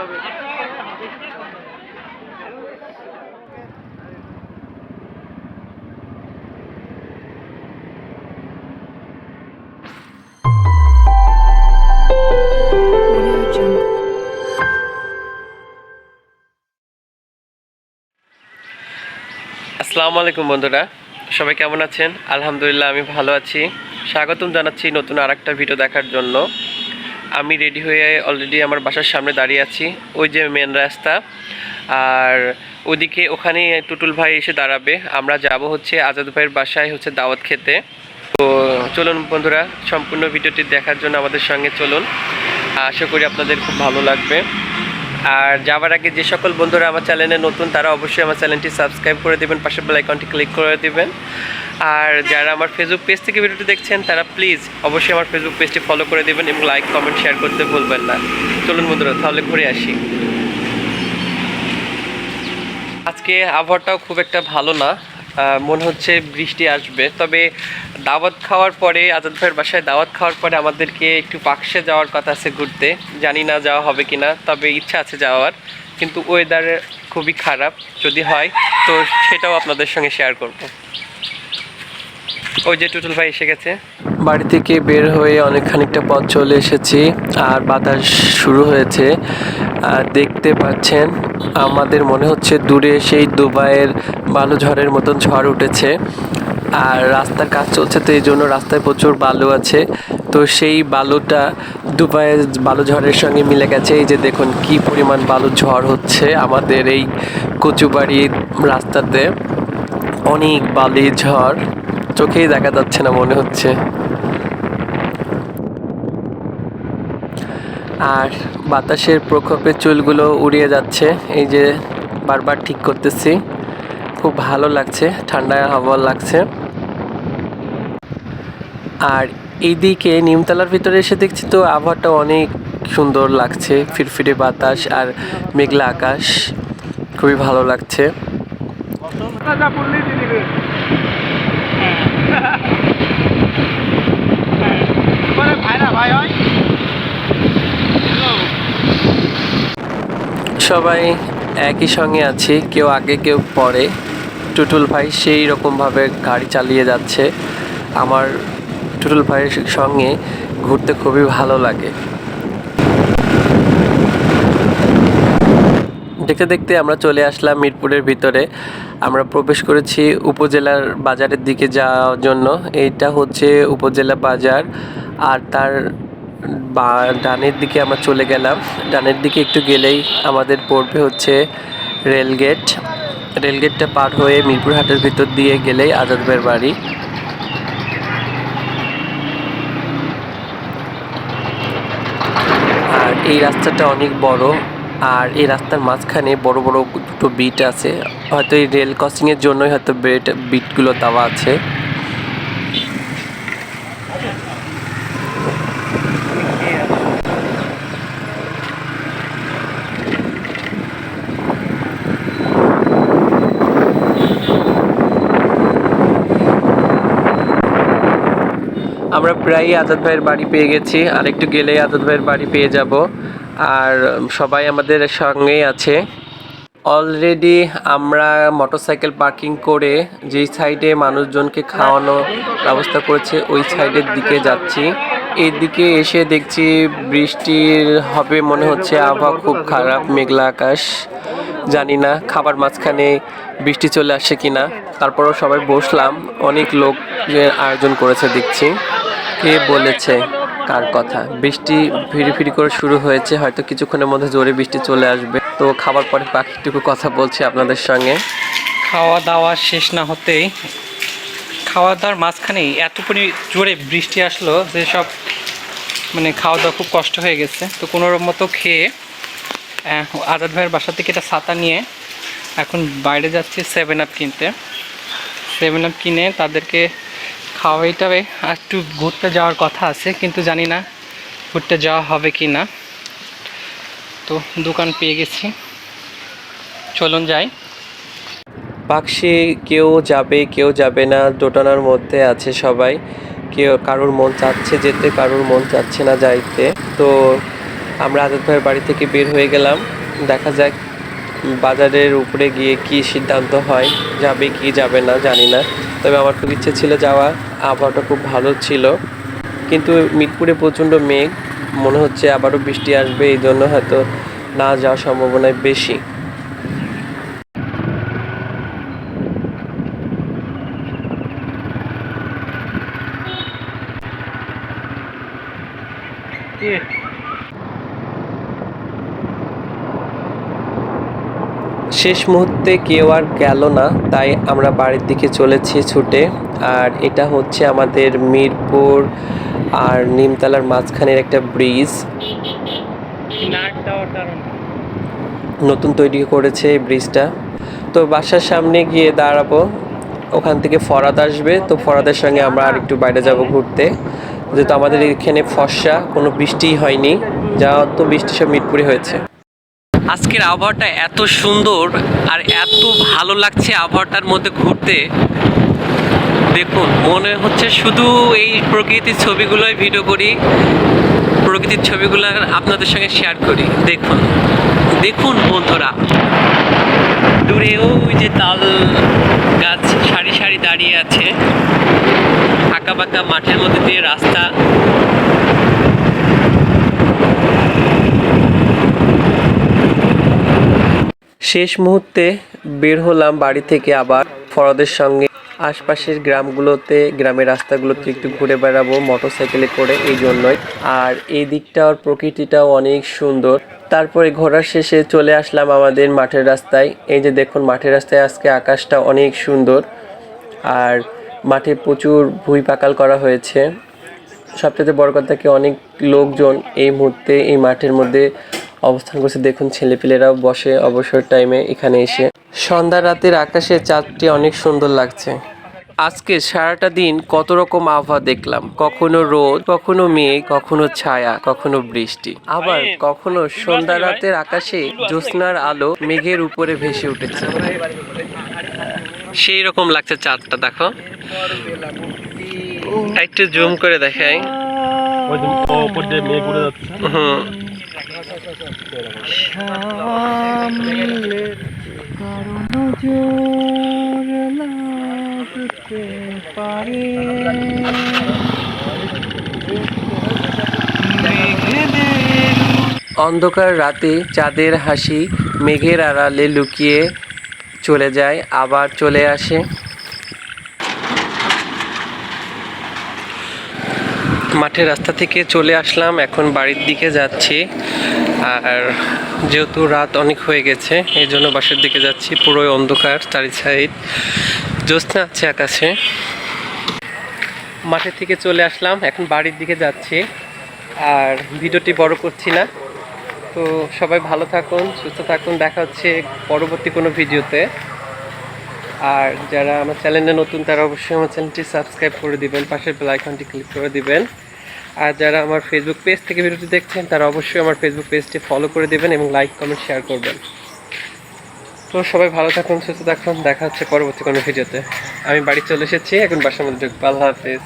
হবে। আসসালামু আলাইকুম বন্ধুরা, সবাই কেমন আছেন? আলহামদুলিল্লাহ, আমি ভালো আছি। স্বাগতম জানাচ্ছি নতুন আর একটা ভিডিও দেখার জন্য। আমি রেডি হয়ে অলরেডি আমার বাসার সামনে দাঁড়িয়ে আছি, ওই যে মেন রাস্তা। আর ওদিকে ওখানে টুটুল ভাই এসে দাঁড়াবে। আমরা যাব হচ্ছে আজাদ ভাইয়ের বাসায় হচ্ছে দাওয়াত খেতে। তো চলুন বন্ধুরা, সম্পূর্ণ ভিডিওটি দেখার জন্য আমাদের সঙ্গে চলুন। আশা করি আপনাদের খুব ভালো লাগবে। আর যাওয়ার আগে যে সকল বন্ধুরা আমার চ্যানেলে নতুন, তারা অবশ্যই আমার চ্যানেলটি সাবস্ক্রাইব করে দেবেন পাশের বেল আইকনটি ক্লিক করে দেবেন। আর যারা আমার ফেসবুক পেজ থেকে ভিডিওটি দেখছেন, তারা প্লিজ অবশ্যই আমার ফেসবুক পেজটি ফলো করে দেবেন এবং লাইক কমেন্ট শেয়ার করতে ভুলবেন না। চলুন বন্ধুরা, তাহলে ঘুরে আসি। আজকে আবহাওয়াটাও খুব একটা ভালো না। মনে হচ্ছে বৃষ্টি আসবে। তবে দাওয়াত খাওয়ার পরে, আজাদ ভাইয়ের বাসায় দাওয়াত খাওয়ার পরে আমাদেরকে একটু পাকশে যাওয়ার কথা আছে ঘুরতে। জানি না যাওয়া হবে কিনা, তবে ইচ্ছা আছে যাওয়ার। কিন্তু ওয়েদার খুবই খারাপ, যদি হয়, তো সেটাও আপনাদের সঙ্গে শেয়ার করব। ওই যে টুটুল ভাই এসে গেছে। বাড়ি থেকে বের হয়ে অনেক খানিকটা পথ চলে এসেছি আর বাতাস শুরু হয়েছে। আর দেখতে পাচ্ছেন, আমাদের মনে হচ্ছে দূরে সেই দুবাইয়ের বালু ঝড়ের মতন ঝড় উঠেছে। আর রাস্তার কাজ চলছে তো এই জন্য রাস্তায় প্রচুর বালু আছে। তো সেই বালুটা দুবাইয়ের বালু ঝড়ের সঙ্গে মিলে গেছে। এই যে দেখুন কি পরিমাণ বালু ঝড় হচ্ছে আমাদের এই কচুবাড়ি রাস্তাতে। অনেক বালি ঝড়। চোখেই দেখা যাচ্ছে না মনে হচ্ছে। আর বাতাসের প্রকোপে চুলগুলো উড়িয়ে যাচ্ছে, এই যে বারবার ঠিক করতেছি। খুব ভালো লাগছে ঠান্ডা হাওয়া লাগছে। আর এইদিকে নিমতলার ভিতরে এসে দেখছি তো আবহাওয়াটা অনেক সুন্দর লাগছে, ফিরফিরে বাতাস আর মেঘলা আকাশ। খুবই ভালো লাগছে। সবাই একই সঙ্গে আছি, কেউ আগে, কেউ পরে। টুটুল ভাই সেই রকমভাবে গাড়ি চালিয়ে যাচ্ছে। আমার টুটুল ভাইয়ের সঙ্গে ঘুরতে খুবই ভালো লাগে। দেখতে দেখতে আমরা চলে আসলাম মিরপুরের ভিতরে। আমরা প্রবেশ করেছি উপজেলার বাজারের দিকে যাওয়ার জন্য। এইটা হচ্ছে উপজেলা বাজার। আর তার বা, ডানের দিকে আমরা চলে গেলাম। ডানের দিকে একটু গেলেই আমাদের পড়বে হচ্ছে রেলগেট রেলগেটটা পার হয়ে মিরপুর হাটের ভিতর দিয়ে গেলেই আজাদ ভাইয়ের বাড়ি। আর এই রাস্তাটা অনেক বড়। আর এই রাস্তার মাঝখানে বড় বড় দুটো বিট আছে। হয়তো এই রেল ক্রসিংয়ের জন্যই হয়তো বিট বিটগুলো দেওয়া আছে। আমরা প্রায়ই আজাদ ভাইয়ের বাড়ি পেয়ে গেছি। আর একটু গেলেই আজাদ ভাইয়ের বাড়ি পেয়ে যাব। আর সবাই আমাদের সঙ্গেই আছে। অলরেডি আমরা মোটরসাইকেল পার্কিং করে যেই সাইডে মানুষজনকে খাওয়ানো ব্যবস্থা করেছে, ওই সাইডের দিকে যাচ্ছি। এই দিকে এসে দেখছি বৃষ্টির হবে মনে হচ্ছে, আবহাওয়া খুব খারাপ, মেঘলা আকাশ। জানি না খাবার মাঝখানে বৃষ্টি চলে আসে কিনা। তারপরও সবাই বসলাম, অনেক লোক আয়োজন করেছে দেখছি। কে বলেছে? কার কথা? বৃষ্টি ফিরি ফিরি করে শুরু হয়েছে, হয়তো কিছুক্ষণের মধ্যে জোরে বৃষ্টি চলে আসবে। তো খাবার পরে পাখিটুকু কথা বলছি আপনাদের সঙ্গে। খাওয়া দাওয়া শেষ না হতেই খাওয়া দাওয়ার মাঝখানেই এত পরি, জোরে বৃষ্টি আসলো যে সব মানে খাওয়া দাওয়া খুব কষ্ট হয়ে গেছে। তো কোনো মতো খেয়ে আজাদ ভাইয়ের বাসা থেকে একটা ছাতা নিয়ে এখন বাইরে যাচ্ছি সেভেন আপ কিনতে। সেভেন আপ কিনে তাদেরকে হবে আর একটু ঘুরতে যাওয়ার কথা আছে, কিন্তু জানি না ঘুরতে যাওয়া হবে কি না। তো দোকান পেয়ে গেছি। চলুন যাই। পাকশি কেউ যাবে কেউ যাবে না, দোটানার মধ্যে আছে সবাই। কেউ, কারোর মন চাচ্ছে যেতে, কারোর মন চাচ্ছে না যাইতে। তো আমরা আজাদ ভাইয়ের বাড়ি থেকে বের হয়ে গেলাম। দেখা যাক বাজারের উপরে গিয়ে কি সিদ্ধান্ত হয়, যাবে কি যাবে না জানি না। তবে আমার খুব ইচ্ছে ছিল যাওয়া। আবহাওয়াটা খুব ভালো ছিল। কিন্তু মিরপুরে প্রচণ্ড মেঘ। মনে হচ্ছে আবারও বৃষ্টি আসবে, এই জন্য হয়তো না যাওয়ার সম্ভাবনায় বেশি। শেষ মুহূর্তে কেউ আর গেল না, তাই আমরা বাড়ির দিকে চলেছি ছুটে। আর এটা হচ্ছে আমাদের মিরপুর আর নিমতলার মাঝখানের একটা ব্রিজ। নতুন তৈরি করেছে এই ব্রিজটা। তো বাসার সামনে গিয়ে দাঁড়াবো। ওখান থেকে ফরাদ আসবে, তো ফরাদের সঙ্গে আমরা আর একটু বাইরে যাব ঘুরতে। যেহেতু আমাদের এখানে ফর্সা, কোনো বৃষ্টিই হয়নি। যা তো বৃষ্টি সব মিরপুরে হয়েছে। আজকের আবহাওয়াটা এত সুন্দর আর এত ভালো লাগছে আবহাওয়াটার মধ্যে ঘুরতে। দেখুন, মনে হচ্ছে শুধু এই প্রকৃতির ছবিগুলোই ভিডিও করি, প্রকৃতির ছবিগুলো আপনাদের সঙ্গে শেয়ার করি। দেখুন দেখুন বন্ধুরা, দূরে ওই যে তাল গাছ সারি সারি দাঁড়িয়ে আছে আঁকা বাঁকা মাঠের মধ্যে দিয়ে রাস্তা। শেষ মুহূর্তে বের হলাম বাড়ি থেকে আবার। ফরদের সঙ্গে আশপাশের গ্রামগুলোতে, গ্রামের রাস্তাগুলোতে একটু ঘুরে বেড়াবো মোটর সাইকেলে করে এই জন্যই। আর এই দিকটার প্রকৃতিটাও অনেক সুন্দর। তারপরে ঘোরার শেষে চলে আসলাম আমাদের মাঠের রাস্তায়। এই যে দেখুন, মাঠের রাস্তায় আজকে আকাশটা অনেক সুন্দর। আর মাঠে প্রচুর ভুঁই পাকাল করা হয়েছে। সবচেয়ে বড় কথা কি, অনেক লোকজন এই মুহূর্তে এই মাঠের মধ্যে অবস্থান করছে। দেখুন ছেলেপিলেরাও বসে অবসর টাইমে এখানে এসে। সন্ধ্যা রাতের আকাশে চাঁদটি অনেক সুন্দর লাগছে। আজকে সারাটা দিন কত রকম আবহাওয়া দেখলাম। কখনো রোদ কখনো মেঘ কখনো ছায়া কখনো বৃষ্টি। আবার কখনো সন্ধ্যা রাতের আকাশে জ্যোৎস্নার আলো মেঘের উপরে ভেসে উঠেছে। সেই রকম লাগছে চাঁদটা দেখো। একটু জুম করে দেখাই। ওই অন্ধকার রাতে চাঁদের হাসি মেঘের আড়ালে লুকিয়ে চলে যায় আবার চলে আসে। মাঠের রাস্তা থেকে চলে আসলাম, এখন বাড়ির দিকে যাচ্ছি। আর যেহেতু রাত অনেক হয়ে গেছে, এই জন্য বাসার দিকে যাচ্ছি, পুরোই অন্ধকার, চারি সাইড জ্যোৎস্না আছে আকাশে। মাঠের থেকে চলে আসলাম, এখন বাড়ির দিকে যাচ্ছি। আর ভিডিওটি বড় করছি না। তো সবাই ভালো থাকুন, সুস্থ থাকুন, দেখা হচ্ছে পরবর্তী কোনো ভিডিওতে। আর যারা আমার চ্যানেলে নতুন, তারা অবশ্যই আমার চ্যানেলটি সাবস্ক্রাইব করে দিবেন, পাশের বেল আইকনটি ক্লিক করে দিবেন। আর যারা আমার ফেসবুক পেজ থেকে ভিডিওটি দেখছেন, তারা অবশ্যই আমার ফেসবুক পেজটি ফলো করে দেবেন এবং লাইক কমেন্ট শেয়ার করবেন। তো সবাই ভালো থাকুন, সুস্থ থাকুন, দেখা হচ্ছে পরবর্তী কোনো ভিডিওতে আমি বাড়ি চলে এসেছি, এখন বাসার মধ্যে আল্লাহ হাফেজ।